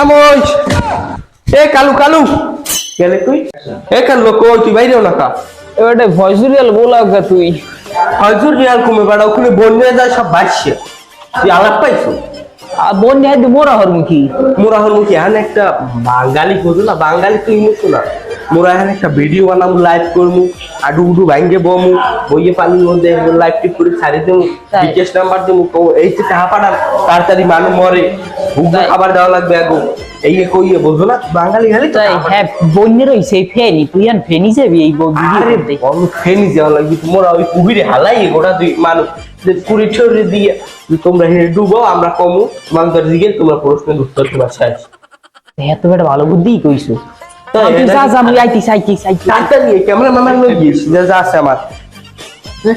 এ কালামই এ কালু কালু। গেলে তুই? এ কালু কই তুই? বাইরেও না কা এবারে ভয়েসুরিয়াল বলা গা তুই। কমে বেড়া ওখানে বন্যা যায় সব তুই আলাপ পাইছো? আর মোরা হরমুখী। মোরা হরমুখী। মুখে একটা বাঙালি বোঝো না বাঙালি তুই না মোরা এখন একটা ভিডিও বানাবো লাইভ করব আডু উডু ভাঙ্গে বমু বইয়ে পানির মধ্যে লাইভ টিপ করে ছাড়ি দেবো তাই। নাম্বার দেবো এই যে টাকা পাঠান তাড়াতাড়ি মানুষ মরে ভুগো। খাবার দেওয়া লাগবে আগো। এই কইয়ে না বাঙালি খালি তো হ্যাঁ বোনের ওই সেই ফেনি তুই আর ফেনি যাবি এই ফেনি যাওয়া লাগবে তোমরা ওই কুবিরে হালাই গোটা দুই মানুষ। যে কুড়ি ছড়ে দিয়ে তোমরা হেরে ডুবো আমরা কমু। তোমাদের দিকে তোমরা প্রশ্নের উত্তর তোমার শেষ। হ্যাঁ তো বেটা ভালো বুদ্ধি কইছো। এটা যা যা মুই আইতিস আইতিস আইতিস তাড়াতাড়ি ক্যামেরা ম্যামের লই গিয়েছি যা যা আছে আমার।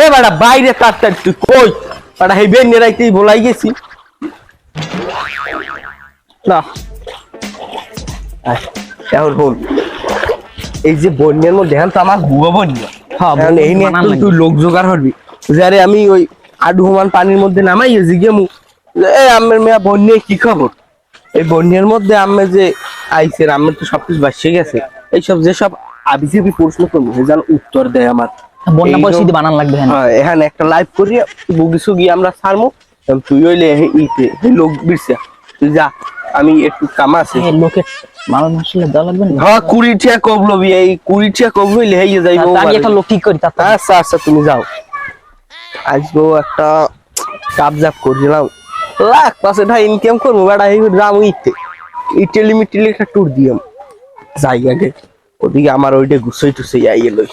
এ বাড়া বাইরে তাড়াতাড়ি তুই কই? বাড়া হেই বেন রাইতেই গেছি। না। এখন হল এই যে বন্যার মধ্যে এখন তো আমার বুয়া বন্যা। হ্যাঁ, এই নিয়ে। তুই লোক জোগাড় যারে আমি ওই আডু হমান পানির মধ্যে নামাই জিগে মু এ আমের মেয়া বন্যায় কি খবর? এই বন্যার মধ্যে আমি যে আইসের আমের তো সবকিছু বাসিয়ে গেছে। এইসব যেসব আবি যাবি প্রশ্ন করব যেন উত্তর দেয় আমার। বন্যা পরিস্থিতি বানান লাগবে হ্যাঁ হ্যাঁ এখানে একটা লাইভ করি বুগি সুগি আমরা তুই হইলে ইতে লোক বিরসা। তুই যা আমি একটু কামা আছে। লোকে মানুষ মাসলে দেওয়া লাগবে না? হ্যাঁ কুড়ি টিয়া কবলো বি এই কুড়ি টিয়া কবলো যাইবো আমি একটা লোক ঠিক করি তার আচ্ছা আচ্ছা তুমি যাও। আজকেও একটা কাপ জাপ করছিলাম। লাখ পাঁচশো টাকা ইনকাম করব, বেড়া, এই রাম ইতে। ইটালি মিটালি একটা ট্যুর দিয়াম। যাই আগে, ওদিকে আমার ওইটা গুছাই টুসাই আইয়ে লই।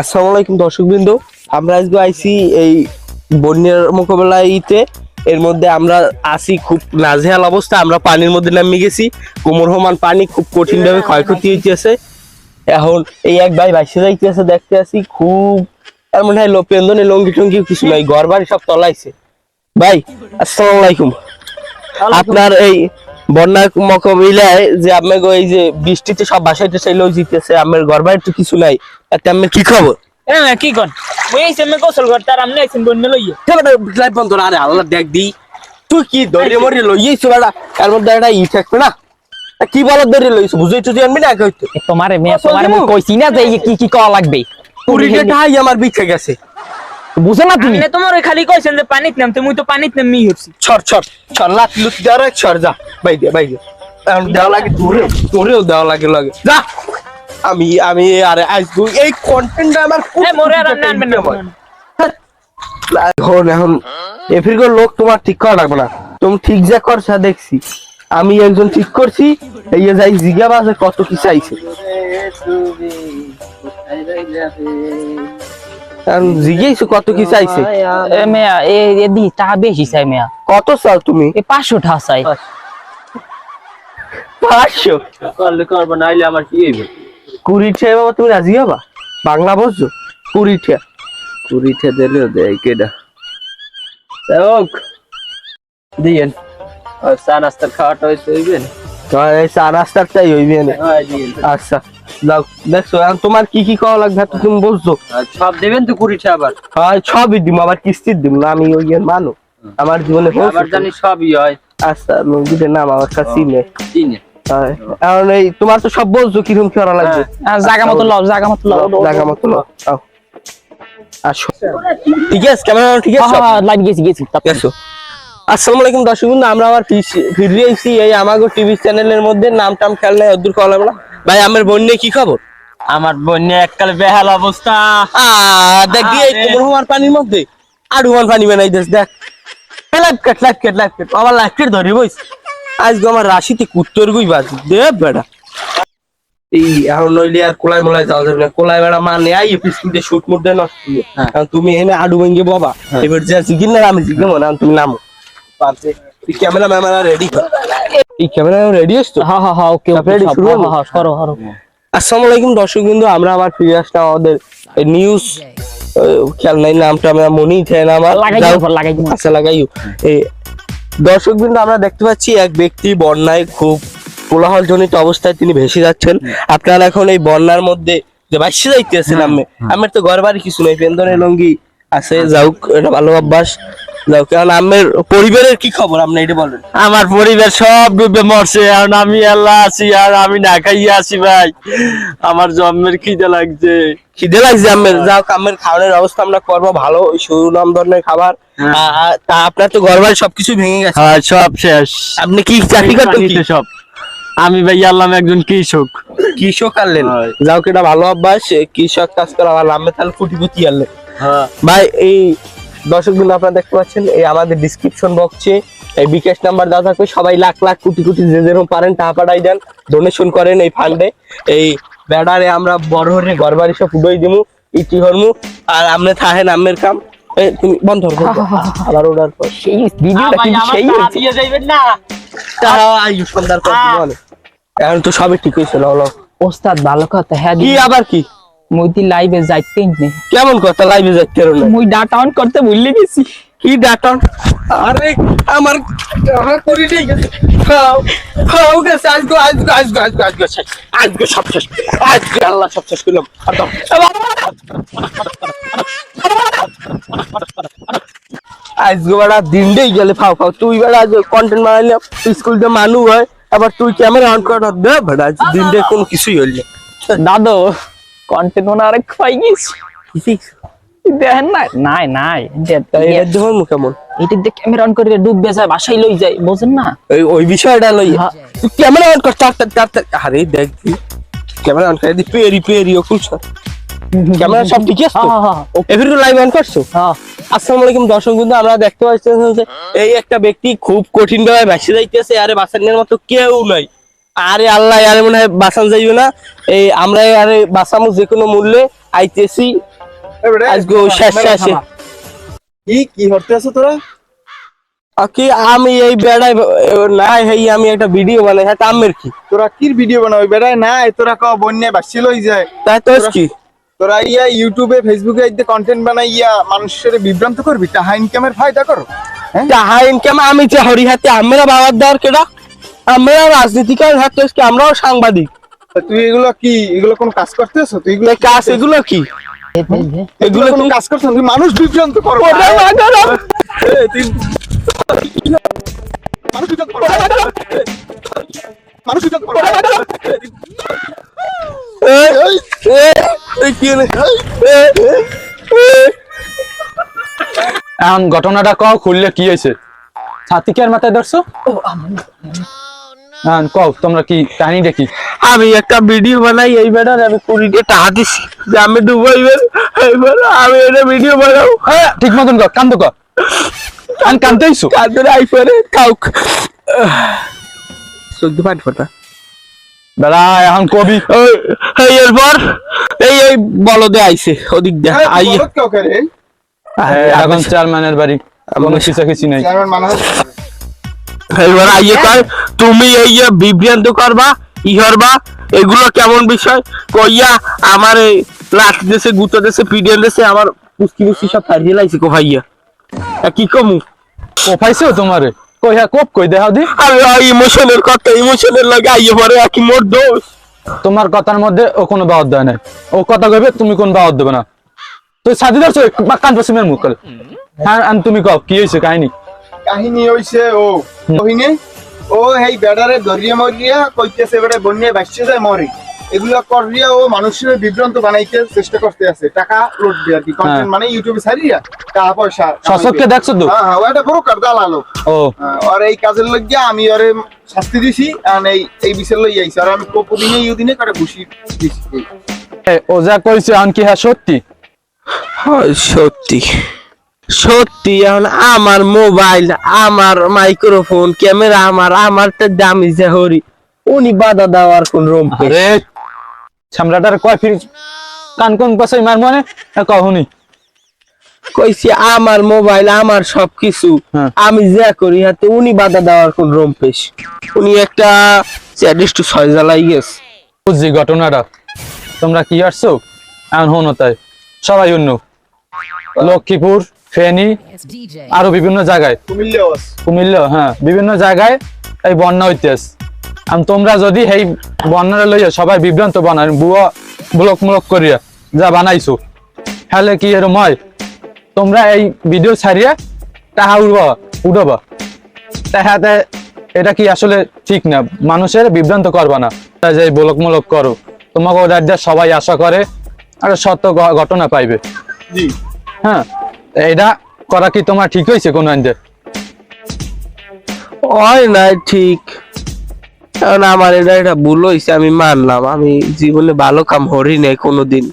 আসসালামু আলাইকুম দর্শক বিন্দু আমরা আজকে আইছি এই বন্যার মোকাবেলায় ইতে। এর মধ্যে আমরা আসি খুব নাজেহাল অবস্থা, আমরা পানির মধ্যে নামে গেছি। কোমর সমান পানি খুব কঠিন ভাবে ক্ষয়ক্ষতি হইতেছে। এখন এই এক ভাই ভাইসে যাইতেছে, দেখতে আসি খুব আর মনে হয় লোপেন্দনে লঙ্গি টঙ্গি কিছু নাই ঘর বাড়ি সব তলাইছে। ভাই আসসালামু আলাইকুম। আপনার এই বন্যা মোকাবিলায় যে আপনাকে এই যে বৃষ্টিতে সব বাসাইতে চাইলেও জিতেছে আমার ঘর বাড়ি তো কিছু নাই। এতে আপনার কি খবর? হ্যাঁ কি কন? এই সেমে গোসল আমনে আইছেন বন্যা লইয়ে। লাইফ বন্ধ না, আরে আল্লাহ দেখ দি। তুই কি দড়ি মরি লইয়েছ বেড়া এর মধ্যে একটা ই থাকবে না? তা কি দড়ি লইছ? বুঝাই তো জানবি না কইতো। তোমারে মেয়ে তোমারে মু। কইছি না যে কি কি করা লাগবে? কুড়িটা ঠাই আমার বিছে গেছে। বুঝো না তুমি? তোমার ওই খালি কইছেন যে পানিত নামতে মুই তো পানিত নামি হচ্ছি ছড় ছড় ছড় লাত লুত এক ছড় যা বাই দে বাই দে দেওয়া লাগে তোরে তোরেও দেওয়া লাগে লাগে। যা! আমি আমি আরে আসব এই কন্টেন্টটা আমার মোরে আর আনবেন না এখন এখন এফিরগো লোক তোমার ঠিক করা লাগবে না। তুমি ঠিক যা করছা দেখছি। আমি একজন ঠিক করছি এই যে যাই জিজ্ঞাসা কত কি চাইছে। এখন জিজ্ঞেস কত কি চাইছে? এ মেয়া এ এদি টাকা বেশি চাই মেয়া। কত চাও তুমি? এ পাঁচশো টাকা চাই। পাঁচশো? করলে করব নাইলে আমার কি হইবে? কুড়ি টাকা বাবা তুমি রাজি হবা? বাংলা বলছো? কুড়ি টাকা। কুড়িটা দিলেও দেয় কেডা? হোক। দিয়েন। আর চা নাস্তার খাওয়াটা হইবেন? তোমার এই চা নাস্তার চাই হইবে না হ্যাঁ আচ্ছা। দেখছ তোমার কি কি করা লাগবে তুমি বলছো? আর সব দেবেন তো কুড়িটা আবার? হয় সবই দিব আবার কিস্তির দিব না আমি ওই মানুষ আমার জীবনে আবার জানি সবই হয়। আচ্ছা নদীতে নাম আমার কাছে নেই চিনে। হয়। এই তোমার তো সব বলছো কীরকম করা লাগবে। আর জায়গা মতো লও জায়গা মতো লও। জায়গা মতো নাও। আও। আসো। ঠিক আছে ক্যামেরা ঠিক আছে? গেছি গেছি আছে। আসসালামু আলাইকুম দর্শক বন্ধু আমরা আবার ফিরে এসেছি এই আমাগো টিভি চ্যানেলের মধ্যে নাম টাম খেয়াল নাই অদূর কল না। ভাই আমার বোন নিয়ে কি খবর? আমার বন্যা এককালে বেহাল অবস্থা। দেখ দিয়ে হওয়ার পানির মধ্যে আর হুমান পানি বানাই দিস দেখ। Life cut life cut life cut. আবার লাইফ কাট ধরে বইস আজকে আমার রাশিতে কুত্তর গুই বাজি। দে বেড়া। এই এখন নইলে আর কোলাই মোলাই যাওয়া যাবে না। কোলাই বেড়া মানে আই পিসকিতে শুট মুট দেয় নষ্ট হয়ে। হ্যাঁ। তুমি এনে আডু ভেঙে বাবা। এবার যা জিগিন না আমি জিগে মনে তুমি নামো। পারছে। ক্যামেরা ম্যামেরা রেডি এই ক্যামেরা রেডি তো হ্যাঁ হ্যাঁ হ্যাঁ ওকে সব শুরু হলো? হ্যাঁ করো করো। আসসালামু আলাইকুম দর্শক বিন্দু আমরা আবার ফিরে আসলাম আমাদের নিউজ খেয়াল নাই নামটা আমরা মনেই থাকে না আমার লাগাই যাও। দিও, লাগাই দিও। আচ্ছা লাগাইও এই দর্শক বিন্দু আমরা দেখতে পাচ্ছি এক ব্যক্তি বন্যায় খুব কোলাহল জনিত অবস্থায় তিনি ভেসে যাচ্ছেন। আপনারা এখন এই বন্যার মধ্যে যে বাইশে যাইতেছেন আমি আমার তো ঘর বাড়ি কিছু নাই পেন্দনে লঙ্গি আছে যাওক এটা ভালো অভ্যাস। যাও কারণ আমার পরিবারের কি খবর? আপনি এটা বলেন। আমার পরিবার সব ডুবে মরছে আর আমি আল্লাহ আছি আর আমি না খাইয়ে আছি ভাই। আমার জন্মের খিদে লাগছে। খিদে লাগছে আমের। যাও আমের খাওয়ানোর ব্যবস্থা আমরা করব ভালো সুনাম ধরনের খাবার। হ্যাঁ। তা আপনার তো ঘর বাড়ি সবকিছু ভেঙে গেছে। হ্যাঁ সব শেষ। আপনি কি চাকরি করতেন কি? সব। আমি ভাই আল্লাহ একজন কৃষক। কৃষক আনলেন। যাও কেটা ভালো অভ্যাস। কৃষক কাজ করা ভালো আমি তাহলে কুটিপতি আনলেন। ভাই এই দর্শক বিন্দু আপনারা দেখতে পাচ্ছেন এই আমাদের ডিসক্রিপশন বক্সে এই বিকাশ নাম্বার দেওয়া থাকবে। সবাই লাখ লাখ কোটি কোটি যে যেরকম পারেন টাকা পাঠাই দেন ডোনেশন করেন এই ফান্ডে এই ব্যাডারে আমরা বড় হরে ঘর বাড়ি সব উডই দিমু ইটি হরমু আর আপনি থাহেন আমের কাম। তুমি বন্ধ করো। আবার ওঠার পর। সেই ভিডিওটা কিন্তু সেই দিয়ে যাইবেন না। তারা আইয়ু সন্ধ্যার পর এখন তো সবই ঠিক হয়েছে হলো ওস্তাদ ভালো কথা হ্যাঁ কি আবার কি? মুই দি লাইভে যাইতেই নেই কেমন কথা লাইভে যাইতে না মুই ডাটা অন করতে ভুলে গেছি। কি ডাটা আরে আমার আমার করি নেই। খাও খাও গেছে আজকে আজকে আজকে আজকে আজকে শেষ আজকে সব শেষ। আজকে আল্লাহ সব শেষ করলাম। দাও। আজকে বেড়া দিনটাই গেলে ফাও ফাও। তুই বেড়া আজ কন্টেন্ট বানাইলে স্কুলতে মানুষ হয় আবার তুই ক্যামেরা অন করে দে বেড়া আজ দিনটা কোনো কিছুই হইল না। দাদু কন্টেন্ট মনে আরেক গেছি। দেখেন না নাই নাই। এটা কেমন এটা দিয়ে ক্যামেরা অন করে ডুববে যায় বাসায় লই যায় বোঝেন না? ওই ওই বিষয়টা লই। ক্যামেরা অন কর তার তার আরে দেখ ক্যামেরা অন করে দি পেরি পেরি ও খুলছ ক্যামেরা সব ঠিক আছে হ্যাঁ, হ্যাঁ, এভরি লাইভ অন করছ? হ্যাঁ। আসসালামু আলাইকুম দর্শক বন্ধু আমরা দেখতে পাচ্ছি যে এই একটা ব্যক্তি খুব কঠিন ভাবে ভাসে যাইতেছে আরে বাঁচানোর মতো কেউ নাই। আরে আল্লাহ আরে মনে হয় বাঁচান যাইবে না। এই আমরা আরে বাঁচামু যে কোনো মূল্যে আইতেছি। আজকে শেষ শেষে। কি কি হরতে আছো তোরা? কি আমি এই বেড়াই না হেই আমি একটা ভিডিও বানাই। হ্যাঁ আমের কি? তোরা কি ভিডিও বানাবি বেড়ায় না তোরা ক বন্যায় বাসছিল হয়ে যায়। তাই তো কি তোরা ইয়া ইউটিউবে ফেসবুকে এই কন্টেন্ট বানাই ইয়া মানুষের বিভ্রান্ত করবি? টাহা ইনকামের ফায়দা করো যাহা ইনকাম আমি যে হরি হাতে আমরা বাবার দেওয়ার কেডা? আমরা রাজনীতিকার হাতে আজকে আমরাও সাংবাদিক। তুই এগুলো কি এগুলো কোন কাজ করতে আছো তুই এগুলো কাজ এগুলো কি? এগুলো কোন কাজ করছ না? তুই মানুষ বিভ্রান্ত করো। মানুষ বিভ্রান্ত মানুষ বিভ্রান্ত এই, এই, কি এখন ঘটনাটা কও খুললে কি হয়েছে? ছাতিকের মাথায় ধরছো? হ্যাঁ কও তোমরা কি কাহিনীটা কি আমি একটা ভিডিও বানাই এই বেড়ার আমি কুড়িকে টাকা দিছি। যে আমি ডুবাইবেন এইবার আমি এটা ভিডিও বানাও হ্যাঁ ঠিক মতন কর কান্দো কর। আমি কান্দতে আইসো কাদের আইফোনে কাউক চোদ্দ পাঁচ ফোটা। বেড়া এখন কবি। এই এরপর এই এই বলদে আইছে ওদিক দিয়ে আই বলত কেউ করে? এখন চেয়ারম্যানের বাড়ি কোনো কিছু কিছু নেই। চেয়ারম্যান মানা। এবার আইয়ে কর তুমি এই যে বিভ্রান্ত করবা ই করবা? এগুলো কেমন বিষয়? কইয়া আমার এই লাঠি দেশে গুতো দেশে পিডিএন দেশে আমার পুস্তি পুস্তি সব ফারিয়ে লাইছে কো ভাইয়া। তা কি কমু? ও পাইছো তোমারে? কই হ্যাঁ কোপ কই দেখাও দি। আমি ইমোশনের কথা ইমোশনের লাগে আইয়ে পরে কি মোর দোষ? তোমার কথার মধ্যে ও কোনো বাদ দেয় নাই। ও কথা কইবে তুমি কোন বাদ দেবে না। তুই সাথে ধরছো কান পশ্চিমের মুখ করে। হ্যাঁ তুমি কও কি হয়েছে কাহিনী? কাহিনী হইছে ও। কহিনে? ও এই বেড়ারে ধরিয়া মরিয়া কইতেছে বেড়ে বন্যায় বাসছে যায় মরে। এগুলা করিয়া ও মানুষের বিভ্রান্ত বানাইতে চেষ্টা করতে আছে। টাকা লুটবে আর কি কন্টেন্ট মানে ইউটিউবে ছাড়িয়া টাকা পয়সা শশককে দেখছ তো? হ্যাঁ হ্যাঁ ওটা পুরো কার দালালো ও। আর এই কাজের লইয়া আমি ওরে শাস্তি দিছি আর এই এই বিষয় লই আইছি। আর আমি কপদিনে ইউদিনে করে খুশি দিছি। ও যা কইছে এখন কি হ্যাঁ সত্যি? হয় সত্যি। সত্যি এখন আমার মোবাইল আমার মাইক্রোফোন ক্যামেরা আমার আমারটা দামি যে হরি। উনি বাধা দেওয়ার কোন রুম আরে ছামড়াটার কয় ফির কান কোন পাশে মার মনে কহুনি কইছি আমার মোবাইল আমার সবকিছু হ্যাঁ। আমি যা করি হাতে উনি বাধা দেওয়ার কোন রম্পেশ উনি একটা স্যাডিস্ট ছয় জ্বালাই গেছে। বুঝছি ঘটনাটা। তোমরা কি আসছো? এখন হনো তাই। সবাই অন্য লক্ষ্মীপুর ফেনী আরও বিভিন্ন জায়গায়। কুমিল্লে হ্যাঁ বিভিন্ন জায়গায় এই বন্যা হইতেছে। আর তোমরা যদি এই বন্যারে লইয়া সবাই বিভ্রান্ত বানান বুয়া ব্লক মূলক করিয়া যা বানাইছো তাহলে কি এরম হয়? তোমরা এই ভিডিও ছাড়িয়ে তাহা উড়বা উড়বা। তাহাতে এটা কি আসলে ঠিক না? মানুষের বিভ্রান্ত করবা না। তা যে ব্লকমূলক করো। তোমাকে ওদের দিয়ে সবাই আশা করে আর সত্য ঘটনা পাইবে। হ্যাঁ এটা করা কি তোমার ঠিক হয়েছে কোন আইনদের হয় না ঠিক। কারণ আমার এটা এটা ভুল হয়েছে আমি মানলাম। আমি জীবনে ভালো কাম হরি নাই কোনোদিন।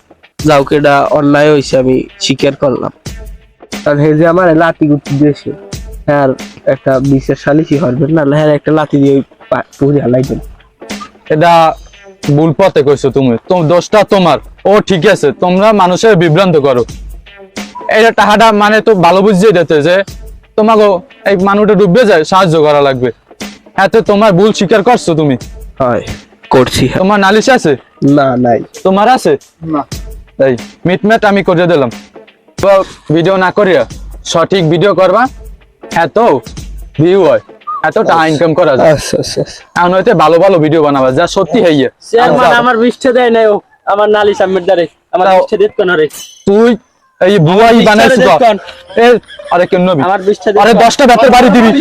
যাওকে এটা অন্যায় হয়েছে আমি স্বীকার করলাম। কারণ হে যে আমার লাতি গুতি দিয়েছে হ্যাঁ একটা বিশেষ সালিশি হরবেন না হ্যাঁ একটা লাতি দিয়ে পুরি হালাইবেন। এটা ভুল পথে কইছো তুমি। তো দোষটা তোমার। ও ঠিক আছে তোমরা মানুষের বিভ্রান্ত করো। এটা টাকাটা মানে তো ভালো বুঝিয়ে দিতে যে তোমাকে এই মানুষটা ডুববে যায় সাহায্য করা লাগবে। হ্যাঁ তোমার ভুল স্বীকার করছ তুমি? হয় করছি। তোমার নালিশ আছে? না নাই। তোমার আছে? না। এই মিটমেট আমি করে দিলাম। তো ভিডিও না করিয়া সঠিক ভিডিও করবা এত ভিউ হয় এত টাকা ইনকাম করা যায়। আচ্ছা আচ্ছা আচ্ছা। এখন হইতে ভালো ভালো ভিডিও বানাবা যা সত্যি হইয়ে। আমার বিষ্ঠে দেয় নাই ও আমার নালি সামির দ্বারে আমার বিষ্ঠে দিত কোন রে। তুই এই বুয়াই? এ আরে কেন নবী? আমার বিষ্ঠে আরে দশটা বেতের বাড়ি দিবি।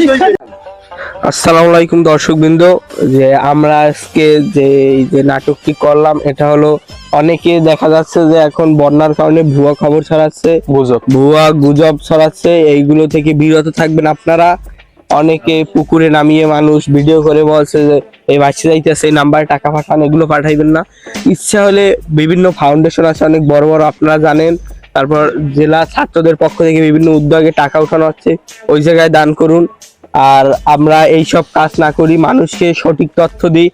আসসালামু আলাইকুম দর্শকবৃন্দ। যে আমরা আজকে যে যে নাটকটি করলাম এটা হলো অনেকে দেখা যাচ্ছে যে এখন বন্যার কারণে ভুয়া খবর ছড়াচ্ছে বুঝো ভুয়া গুজব ছড়াচ্ছে এইগুলো থেকে বিরত থাকবেন আপনারা। অনেকে পুকুরে নামিয়ে মানুষ ভিডিও করে বলছে যে এই বাচ্চা যাইতেছে এই নাম্বারে টাকা পাঠান এগুলো পাঠাইবেন না। ইচ্ছা হলে বিভিন্ন ফাউন্ডেশন আছে অনেক বড় বড় আপনারা জানেন। তারপর জেলা ছাত্রদের পক্ষ থেকে বিভিন্ন উদ্যোগে টাকা উঠানো হচ্ছে। ওই জায়গায় দান করুন। আর আমরা এই সব কাজ না করি মানুষকে সঠিক তথ্য দিই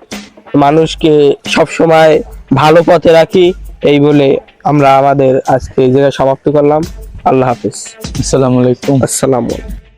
মানুষকে সবসময় ভালো পথে রাখি। এই বলে আমরা আমাদের আজকে এই জায়গায় সমাপ্ত করলাম। আল্লাহ হাফিজ। আসসালামু আলাইকুম। আসসালামু আলাইকুম।